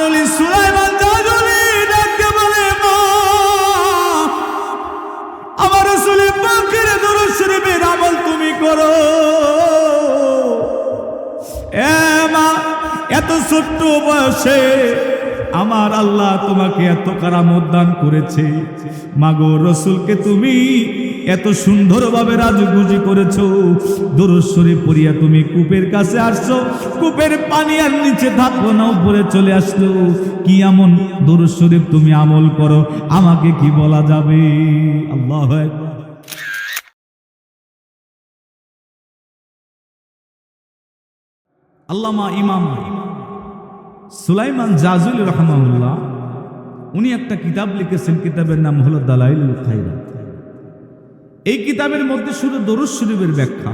বলে আমার তুমি করো। মা, এত ছোট্ট বয়সে আমার আল্লাহ তোমাকে এত কারামত দান করেছে। মাগো রসুলকে তুমি এত সুন্দরভাবে রাজগুজি করেছ। দরশ্বরী পড়িয়া তুমি কূপের কাছে আসছো। কূপের পানি আর নিচে থাকব না উপরে চলে আসলো। কি এমন দরশ্বরী তুমি আমল করো? আমাকে কি বলা যাবে? আল্লাহ আল্লামা ইমাম সুলাইমান জাজুল রহমাউল্লাহ উনি একটা কিতাব লিখেছেন, কিতাবের নাম হলো দালাইল খাইরাত এই কিতাবের মধ্যে শুধু দরুদ শরীফের ব্যাখ্যা।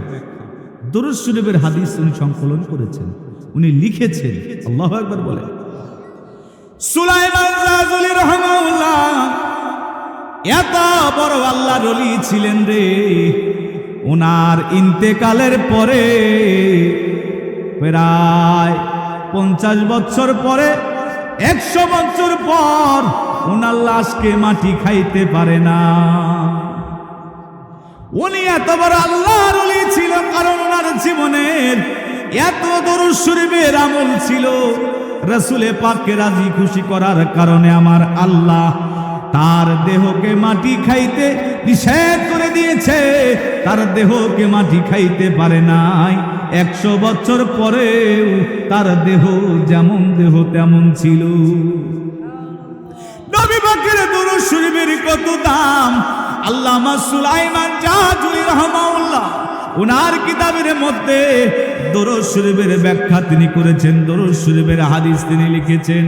দরুদ শরীফের হাদিস উনি সংকলন করেছেন। উনি লিখেছেন, আল্লাহ একবার বলে সুলাইমান জাজুল রহমাউল্লাহ এত বড় আল্লাহ রলি ছিলেন রে। ওনার ইন্তেকালের পরে প্রায় পঞ্চাশ বছর পরে, একশো বছর পর ওনার লাশকে মাটি খাইতে পারে না। উনি এত বড় আল্লাহর ছিল, কারণ ওনার জীবনের এত দরুদ শরীফের আমল ছিল। রসুলে পাককে রাজি খুশি করার কারণে আমার আল্লাহ তার দেহকে মাটি খাইতে নিষেধ করে দিয়েছে। তার দেহকে মাটি খাইতে পারে নাই। একশো বছর পরেও তার দেহ যেমন দেহ তেমন ছিল। নবী পাকের দরুদ শরীফের কত দাম? আল্লামা সুলাইমান জাহাজুল রহমাউল্লাহ ওনার কিতাবের মধ্যে দরুদ শরীফের ব্যাখ্যা তিনি করেছেন, দরুদ শরীফের হাদিস তিনি লিখেছেন।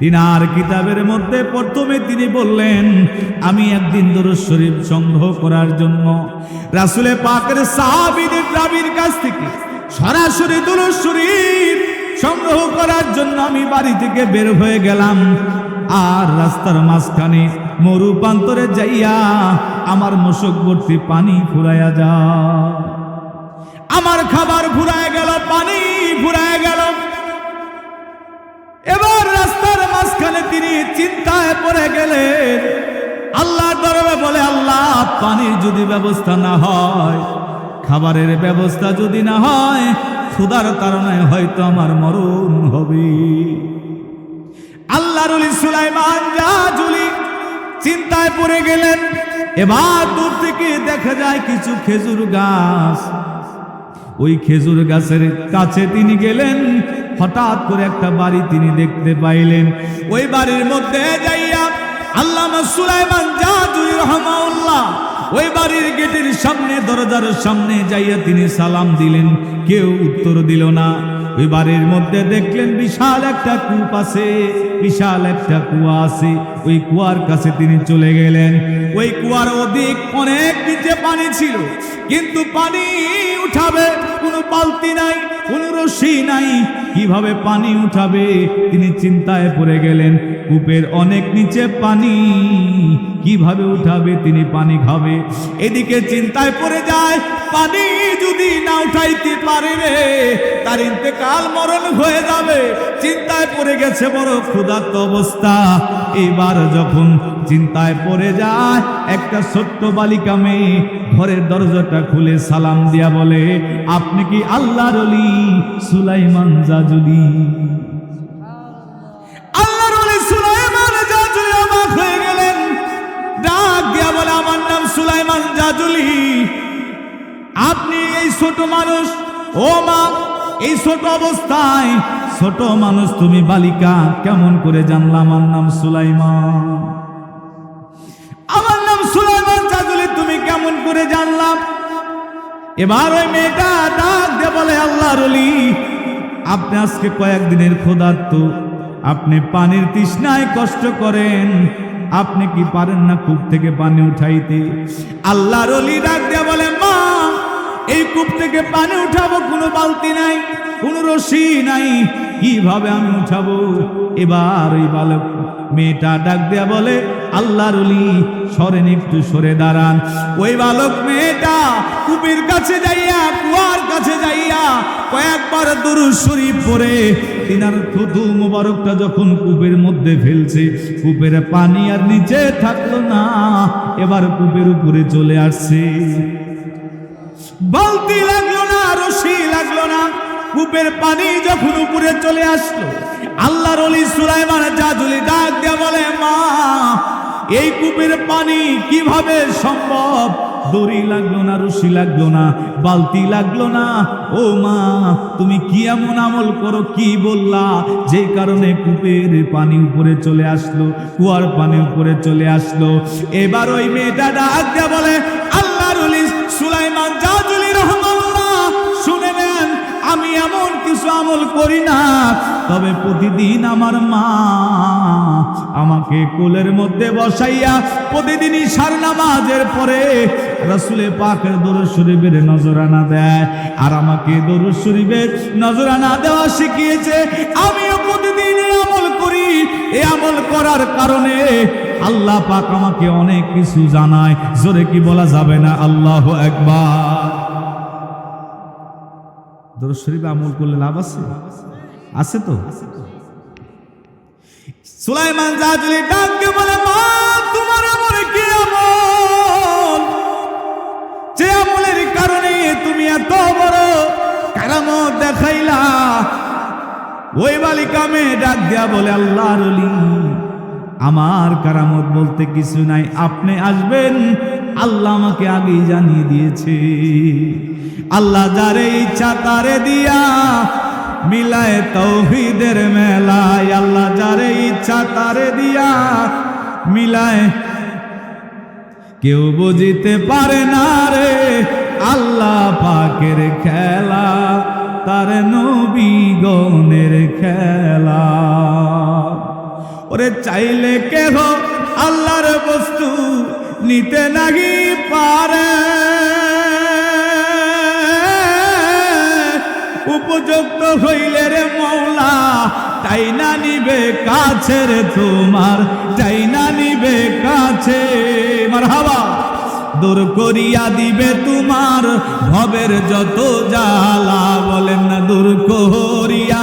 তিনার কিতাবের মধ্যে প্রথমে তিনি বললেন, আমি একদিন দরুদ শরীফ সংগ্রহ করার জন্য রাসুলে পাকের সাহাবীদের রাবির কাছ থেকে সরাসরি দরুদ শরীফ সংগ্রহ করার জন্য আমি বাড়ি থেকে বের হয়ে গেলাম। আর রাস্তার মাঝখানে মরু প্রান্তরে যাইয়া আমার মশক ভর্তি পানি ফুরাইয়া যা। আমার খাবার ফুরায় গেল, পানি ফুরায় গেল। এবার রাস্তার মাঝখানে তিনি চিন্তায় পড়ে গেলেন। আল্লাহ দরবে বলে, আল্লাহ, পানির যদি ব্যবস্থা না হয়, খাবারের ব্যবস্থা যদি না হয়, ক্ষুধার কারণে হয়তো আমার মরণ হবে। আল্লাহর ওলি সুলাইমান জাজুলি চিন্তায় পড়ে গেলেন, এবার দূর থেকে দেখা যায় কিছু খেজুর গাছ। ওই খেজুর গাছের কাছে তিনি গেলেন, হঠাৎ করে একটা বাড়ি তিনি দেখতে পাইলেন। ওই বাড়ির মধ্যে যাইয়া আল্লামা সুলাইমান জাজুলি রহমাউল্লাহ, ওই বাড়ির গেটের সামনে, দরজার সামনে যাইয়া তিনি সালাম দিলেন, কেউ উত্তর দিল না। ওই বাড়ির মধ্যে দেখলেন বিশাল একটা কূপ আছে। বিশাল একটা কুয়া আছে, ওই কুয়ার কাছে তিনি চলে গেলেন। ওই কুয়ার অধিক অনেক নিচে পানি ছিল, কিন্তু পানি উঠাবে, কোনো বালতি নাই, কোনো রশি নাই। কীভাবে পানি উঠাবে? তিনি চিন্তায় পড়ে গেলেন, কূপের অনেক নিচে পানি কীভাবে উঠাবে? তিনি পানি খাবে। এদিকে চিন্তায় পড়ে যায় পানি যদি না উঠাইতে পারে রে, তার ইন্তেকাল মরণ হয়ে যাবে। চিন্তায় পড়ে গেছে বড় ক্ষুধার্ত অবস্থা। এবার যখন চিন্তায় পড়ে যায়, একটা ছোট্ট বালিকা মেয়ে ঘরের দরজাটা খুলে সালাম দিয়া বলে, আপনি কি আল্লাহর অলি সুলাইমান জাজুলি? আমার নাম সুলাইমান জাজুলি। আপনি এই ছোট মানুষ, ও মা, এই ছোট অবস্থায়, ছোট মানুষ তুমি বালিকা, কেমন করে জানলাম? আমার নাম সুলাইমান। আমার নাম সুলাইমান জাজুলি তুমি কেমন করে জানলাম? এবার ওই মেয়েটা ডাক দিয়ে বলে, আল্লাহ রলি, আপনি আজকে কয়েকদিনের ক্ষুধার্ত। আপনি পানির তৃষ্ণায় কষ্ট করেন। আপনি কি পারেন না কূপ থেকে পানি উঠাইতে? আল্লাহ রলি ডাক দিয়ে বলে মা এই কূপ থেকে পানি উঠাবো, কোনো বালতি নাই, কোনো রশি নাই। কীভাবে আমি উঠাবো? এবার ওই বালক মেয়েটা ডাক দেয়া বলে, আল্লাহর অলি সরেন একটু, সরে দাঁড়ান। ওই বালক মেয়েটা কূপের কাছে যাইয়া, কুয়ার কাছে যাইয়া কয়েকবার দরুদ শরীফ পড়ে। তিনার থুতু মোবারকটা যখন কূপের মধ্যে ফেলছে, কূপের পানি আর নিচে থাকল না, এবার কূপের উপরে চলে আসছে। বালতি লাগল না, রশি লাগল না। কূপের পানি যখন উপরে চলে আসলো, আল্লাহর অলি সুলাইমান জাদুলি ডাক দিয়া বলে, মা, এই কূপের পানি কীভাবে সম্ভব? দড়ি লাগল না, রশি লাগল না, বালতি লাগল না। ও মা, তুমি কি এমন আমল করো, কি বললা? যে কারণে কূপের পানি উপরে চলে আসলো, কুয়ার পানি উপরে চলে আসলো। এবার ওই মেয়েটা ডাক বলে, আল্লাহর সুলাইমান জাদুলি এমন কিছু আমল করি না। তবে প্রতিদিন আমার মা আমাকে কোলের মধ্যে বসাইয়া প্রতিদিনই ঈশার নামাজের পরে রসুলে পাকের দরুদ শরীফের নজরানা দেয় আর আমাকে দরুদ শরীফের নজরানা দেওয়া শিখিয়েছে, আমিও প্রতিদিন আমল করি। এ আমল করার কারণে আল্লাহ পাক আমাকে অনেক কিছু জানায়। জোরে কি বলা যাবে না? আল্লাহ একবার দরুদ শরীফ আমল করলে লাভ আছে? আছে তো? সুলাইমান জাজলি ডাককে বলে, মা, তোমার আমলে কি আমল? যে আমলের কারণে তুমি এত বড় কারামত দেখাইলা। ওই বালিকা মেয়ে ডাক দিয়া বলে, আল্লাহর আমার কারামত বলতে কিছু নাই। আপনি আসবেন আল্লাহ আমাকে আগেই জানিয়ে দিয়েছে। আল্লাহ যারে ইচ্ছা তারে দিয়া মিলায় তৌহিদের মেলায়। আল্লাহ যারে ইচ্ছা তারে দিয়া মিলায়। কেউ বুঝিতে পারে না রে, আল্লাহ পাকের খেলা, তার নবী গনের খেলা। ওরে চাইলে কেহ আল্লাহর বস্তু নিতে নাহি পারে। উপযুক্ত হইলে রে মৌলা, তাই না নিবে কাছে রে তোমার, তাই না নিবে কাছে? মার হাওয়া দূর করিয়া দিবে তোমার ভবের যত জ্বালা, বলেন না দূর করিয়া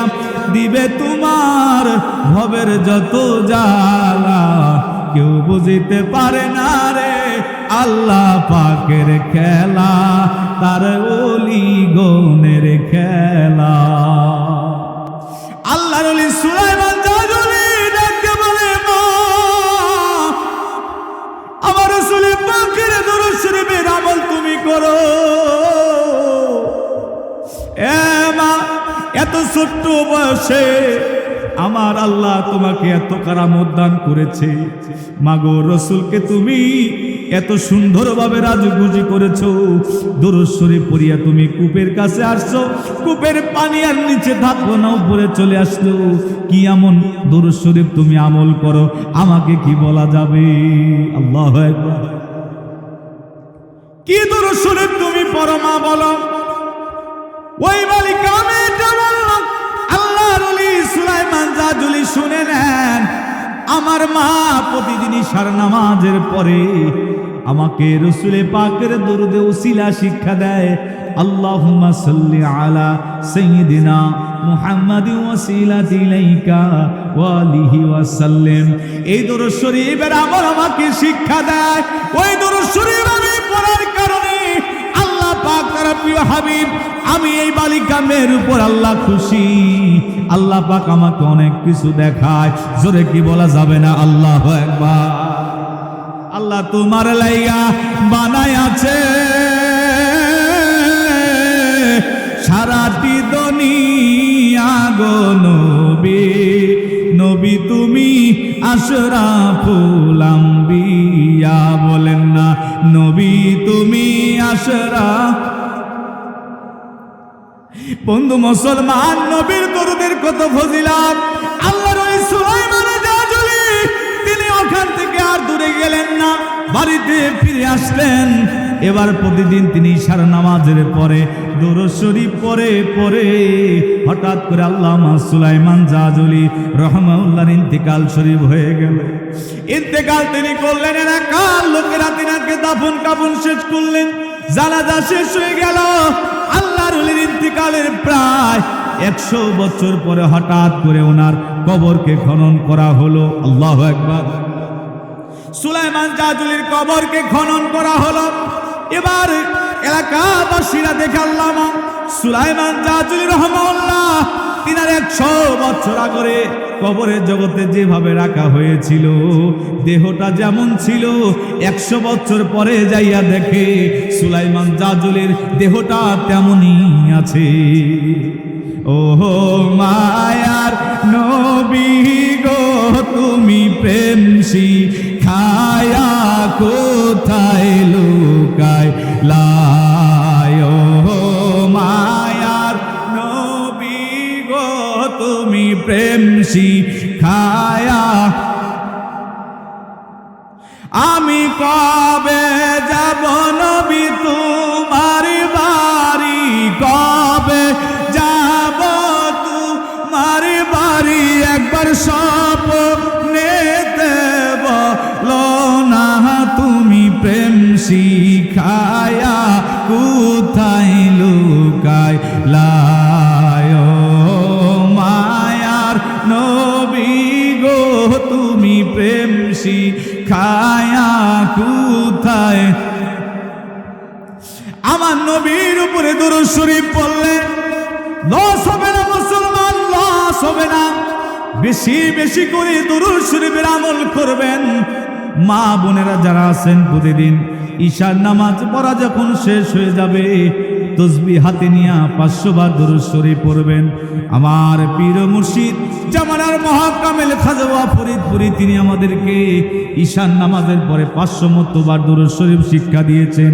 দিবে তোমার ভবের যত জ্বালা। কেউ বুঝিতে পারে না রে। আল্লাহ পাকের খেলা, তার ওলি গনের খেলা। আল্লাহর ওলি সুলাইমান জাজুলি ডাকতে বলে আমার আসলে পাকের দরুদ শরীফের আমল তুমি করো। এ মা, এত ছোট্ট বয়সে আমার আল্লাহ তোমাকে এত কারামত দান করেছে। মাগো রসুলকে তুমি এত সুন্দরভাবে রাজগুজি করেছ। দরশ্বরী পড়িয়া তুমি কূপের কাছে আসছো। কূপের পানি আর নিচে থাকল না উপরে চলে আসলো। কি এমন দরশ্বরী তুমি আমল করো? আমাকে কি বলা যাবে? আল্লাহ কি দরশ্বরী তুমি পরমা বলো? ওই বালিকা অলি সুলাইমান শুনে নেন, আমার মা প্রতিদিন ঈশার নামাজের পরে আমাকে রসুলে পাকের দরুদে উসিলা শিক্ষা দেয়। সাল্লি আলা মুহাম্মাদি এই দরুদ শরীফের আমাকে শিক্ষা দেয়। ওই দরুদ শরীফ আমি পড়ার কারণে আল্লাহ পাক তার প্রিয় হাবিব, আমি এই বালিকা মেয়ের উপর আল্লাহ খুশি। আল্লাহ পাক আমাকে অনেক কিছু দেখায়। জোরে কি বলা যাবে না? আল্লাহ একবার আল্লাহ তোমার লাইয়া বানায় আছে সারাটি দুনিয়া গো নবী। নবী তুমি আশরাফুল আম্বিয়া বলেন না। নবী তুমি আশরা বন্ধু মুসলমান, নবীর কত ফজিলাত। আল্লাহর ওই সুলাইমান জাজুলি, তিনি ওখান থেকে আর দূরে গেলেন না, বাড়িতে ফিরে আসলেন। এবার প্রতিদিন তিনি সারা নামাজের পরে, দুরুদ শরীফ পরে পরে হঠাৎ করে আল্লামা সুলাইমান জাজলি রহমাউল্লাহর ইন্তেকাল শরীফ হয়ে গেল। ইন্তেকাল তিনি করলেন এরা কাল লোকেরা তিনাকে দাফন কাফন শেষ করলেন। জানাজা শেষ হয়ে গেল। আল্লাহর ইন্তিকালের প্রায় একশো বছর পরে হঠাৎ করে ওনার কবরকে খনন করা হলো। আল্লাহ একবার সুলাইমান জাজুলির কবরকে খনন করা হলো। এবার এলাকাবাসীরা দেখে আল্লামা সুলাইমান জাজুলি রহমাল্লাহ তিনার একশো বছর আগরে কবরের জগতে যেভাবে রাখা হয়েছিল, দেহটা যেমন ছিল, একশো বছর পরে যাইয়া দেখে সুলাইমান জাজুলের দেহটা তেমনই আছে। ওহো মায়ার নবী গো, তুমি প্রেম খায়া কোথায় লুকায় লায় প্রেম খায়া। আমি কবে যাব নবী তোমার বাড়ি? কবে যাব তোমার বাড়ি? একবার স্বপ্নেতে বলো না, তুমি প্রেম শিখায়া কোথায় বেশি বেশি করে দরুদ শরীফের আমল করবেন। মা বোনেরা যারা আছেন প্রতিদিন ঈশার নামাজ পড়া যখন শেষ হয়ে যাবে, তসবি হাতে নিয়ে পাঁচশো বার দরুদ শরীফ পড়বেন। আমার পীর মুর্শিদ জামানার মহাকামেল খাজওয়া ফরিদপুরি, তিনি আমাদেরকে ঈশান নামাজের পরে পাঁচশো মতবার দরুদ শরীফ শিক্ষা দিয়েছেন।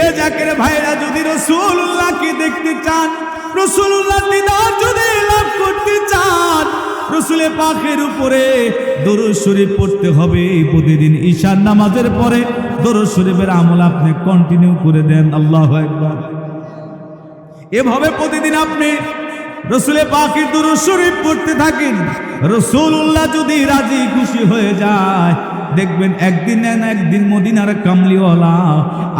এ জাকের ভাইরা যদি রসুল্লাহকে দেখতে চান রসুল্লাহ দিদার যদি রসুলের পাখের উপরে দরুদ পড়তে হবে। প্রতিদিন ঈশান নামাজের পরে দরুদ আমল আপনি কন্টিনিউ করে দেন। আল্লাহ একবার এভাবে প্রতিদিন আপনি রসুলে পাখির দুরুদ পড়তে থাকেন। রসুল্লাহ যদি রাজি খুশি হয়ে যায়, দেখবেন একদিন না একদিন মদিনার কামলিওয়ালা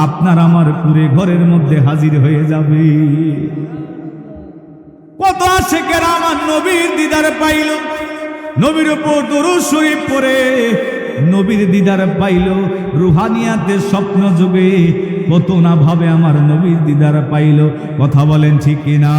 আপনার আমার পুরে ঘরের মধ্যে হাজির হয়ে যাবে। কত আশেকেরা আমার নবীর দিদার পাইল। নবীর উপর দরু শরীফ পরে নবীর দিদার পাইল রুহানিয়াতে স্বপ্ন যুগে। কত না ভাবে আমার নবীর দিদার পাইল, কথা বলেন ঠিক কিনা?